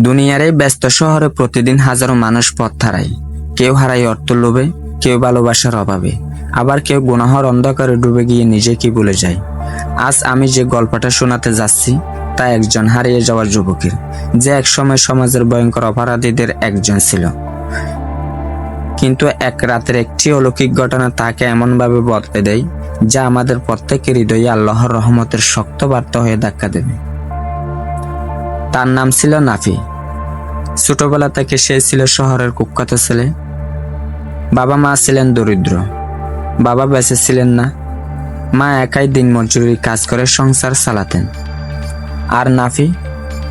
দুনিয়ার এই ব্যস্ত শহরে প্রতিদিন হাজারো মানুষ পথ হারায়। কেউ হারায় অর্থ লোভে, কেউ ভালোবাসার অভাবে। আবার কেউ গুনাহর অন্ধকারে ডুবে গিয়ে নিজেকে ভুলে যায়? আজ আমি যে গল্পটা শোনাতে যাচ্ছি, তা একজন হারিয়ে যাওয়ার যুবকের, যে একসময় সমাজের ভয়ঙ্কর অপরাধীদের একজন ছিল। কিন্তু এক রাতের একটি অলৌকিক ঘটনা তাকে এমনভাবে বদলে দেয়, যা আমাদের প্রত্যেকের হৃদয়ে আল্লাহর রহমতের শক্ত বার্তা হয়ে ধাক্কা দেবে। তার নাম ছিল নাফি। ছোটবেলা থেকে সে ছিল শহরের কুখ্যাত ছেলে। বাবা মা ছিলেন দরিদ্র। বাবা বেঁচে ছিলেন না। মা একাই দিন মজুরি কাজ করে সংসার চালাতেন। আর নাফি,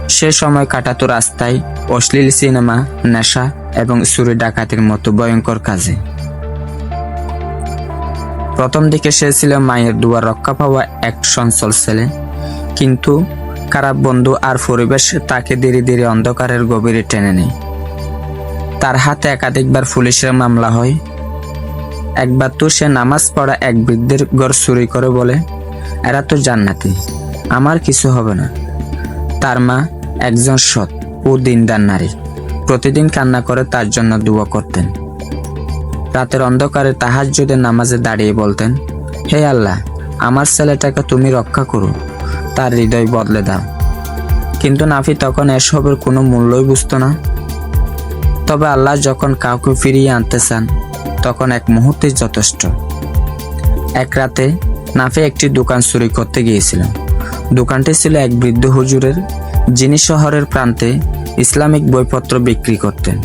সে সময় কাটাতো রাস্তায় অশ্লীল সিনেমা, নেশা এবং চুরি ডাকাতির মতো ভয়ঙ্কর কাজে। প্রথম দিকে সে ছিল মায়ের দুয়ার রক্ষা পাওয়া এক সঞ্চল ছেলে। কিন্তু খারাপ বন্ধু আর পরিবেশ তাকে ধীরে ধীরে অন্ধকারের গভীরে টেনে নেয়। তার হাতে একাধিকবার পুলিশের মামলা হয়। একবার তো সে নামাজ পড়া এক বৃদ্ধের ঘর চুরি করে বলে, এরা তো জান্নাতি, আমার কিছু হবে না। তার মা একজন সৎ ও দিনদার নারী, প্রতিদিন কান্না করে তার জন্য দোয়া করতেন। রাতের অন্ধকারে তাহার যদি নামাজে দাঁড়িয়ে বলতেন, হে আল্লাহ, আমার ছেলেটাকে তুমি রক্ষা করো। তার হৃদয় বদলে দাও। কিন্তু নাফি তখন এসবের কোনো মূল্যই বুঝতো না। তবে আল্লাহ যখন কাউকে ফিরিয়ে আনতে চান, তখন এক মুহূর্তে যথেষ্ট। এক রাতে নাফি একটি দোকান চুরি করতে গিয়েছিল। দোকানটি ছিল এক বৃদ্ধ হুজুরের, যিনি শহরের প্রান্তে ইসলামিক বইপত্র বিক্রি করতেন।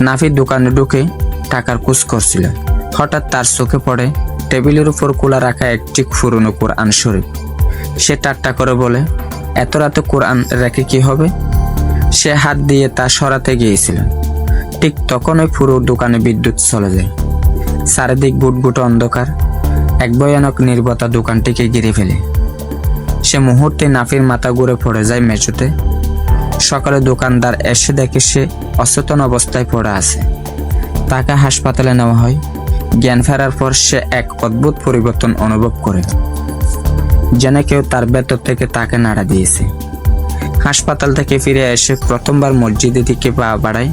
নাফি দোকানে ঢুকে টাকার কুচ করছিল। হঠাৎ তার চোখে পড়ে টেবিলের উপর খোলা রাখা একটি পুরনো কোরআন শরীফ। সে টাট্টা করে বলে, এত রাতে কোরআন রেখে কি হবে? সে হাত দিয়ে তা সরাতে গিয়েছিল। ঠিক তখন ওই পুরো দোকানে বিদ্যুৎ চলে যায়। চারিদিক বুটবুট অন্ধকার। এক ভয়ানক নির্বতা দোকানটিকে ঘিরে ফেলে। সে মুহূর্তে নাফির মাথা ঘুরে পড়ে যায় মেচুতে সকালে দোকানদার এসে দেখে সে অচেতন অবস্থায় পড়ে আছে। তাকে হাসপাতালে নেওয়া হয়। জ্ঞান ফেরার পর সে এক অদ্ভুত পরিবর্তন অনুভব করে। যেন কেউ তার ভেতর থেকে তাকে নাড়া দিয়েছে। হাসপাতাল থেকে ফিরে এসে প্রথমবার মসজিদে দিকে পা বাড়ায়।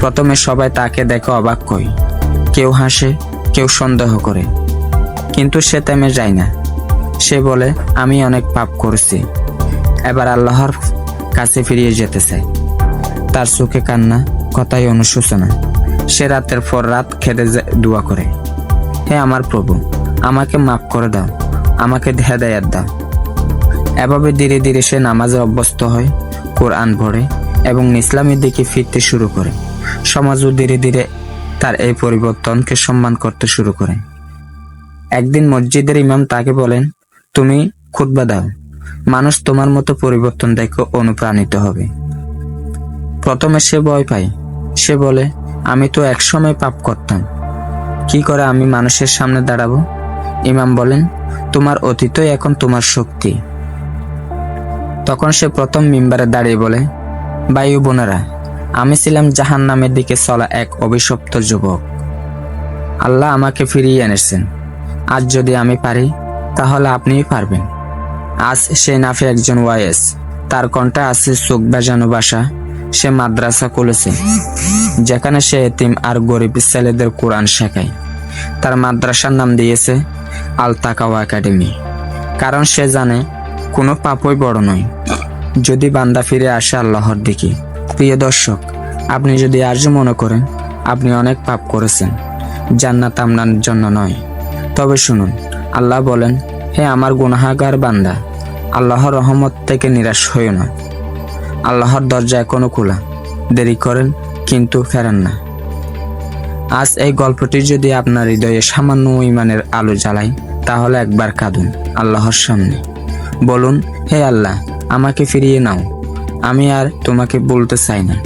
প্রথমে সবাই তাকে দেখে অবাক হয়। কেউ হাসে, কেউ সন্দেহ করে। কিন্তু সে থেমে যায় না। সে বলে, আমি অনেক পাপ করেছি। এবার আল্লাহর কাছে ফিরিয়ে যেতে চাই। তার চোখে কান্না কথাই অনুশোচনা। সে রাতের পর রাত খেতে দোয়া করে। হে আমার প্রভু, আমাকে মাফ করে দাও। আমাকে হেদায়াত দাও। এভাবে ধীরে ধীরে সে নামাজে অভ্যস্ত হয়, কোরআন পড়ে এবং ইসলামের দিকে ফিরতে শুরু করে। সমাজও ধীরে ধীরে তার এই পরিবর্তনকে সম্মান করতে শুরু করে। একদিন মসজিদের ইমাম তাকে বলেন, তুমি খুতবা দাও। মানুষ তোমার মতো পরিবর্তন দেখে অনুপ্রাণিত হবে। প্রথমে সে ভয় পায়। সে বলে, আমি তো একসময় পাপ করতাম। কি করে আমি মানুষের সামনে দাঁড়াবো? ইমাম বলেন তোমার অতীতই এখন তোমার শক্তি। তখন সে প্রথম মিম্বারে দাঁড়িয়ে বলে বায়ু বোনেরা, আমি ছিলাম জাহান নামের দিকে চলা এক অভিশপ্ত যুবক। আল্লাহ আমাকে ফিরিয়ে এনেছেন। আজ যদি আমি পারি, তাহলে আপনিই পারবেন। আজ সে নাফে একজন ওয়াইএস। তার কণ্ঠে আছে চোখ বাজানো বাসা। সে মাদ্রাসা খুলেছে, যেখানে সে এতিম আর গরিব ছেলেদের কোরআন শেখায়। তার মাদ্রাসার নাম দিয়েছে আল তাকাও একাডেমি। কারণ সে জানে, কোনো পাপই বড় নয়। যদি বান্দা ফিরে আসে আল্লাহর দিকে। প্রিয় দর্শক, আপনি যদি আজ মনে করেন, আপনি অনেক পাপ করেছেন। জান্নাত আপনার জন্য নয়। তবে শুনুন, আল্লাহ বলেন, হে আমার গুনাহাগার বান্দা, আল্লাহর রহমত থেকে নিরাশ হইও না। আল্লাহর দরজা এখনও খোলা। দেরি করেন, কিন্তু ফেরেন না। আজ এই গল্পটি যদি আপনার হৃদয়ে সামান্য ইমানের আলো জ্বালায়, তাহলে একবার কাঁদুন আল্লাহর সামনে। বলুন, হে আল্লাহ, আমাকে ফিরিয়ে নাও, আমি আর তোমাকে বলতে চাই না।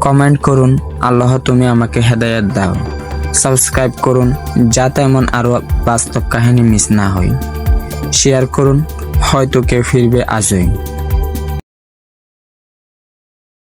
কমেন্ট করুন, আল্লাহ তুমি আমাকে হেদায়ত দাও। সাবস্ক্রাইব করুন, যাতে এমন আরও বাস্তব কাহিনী মিস না হয়। শেয়ার করুন, হয়তো কেউ ফিরবে আজই।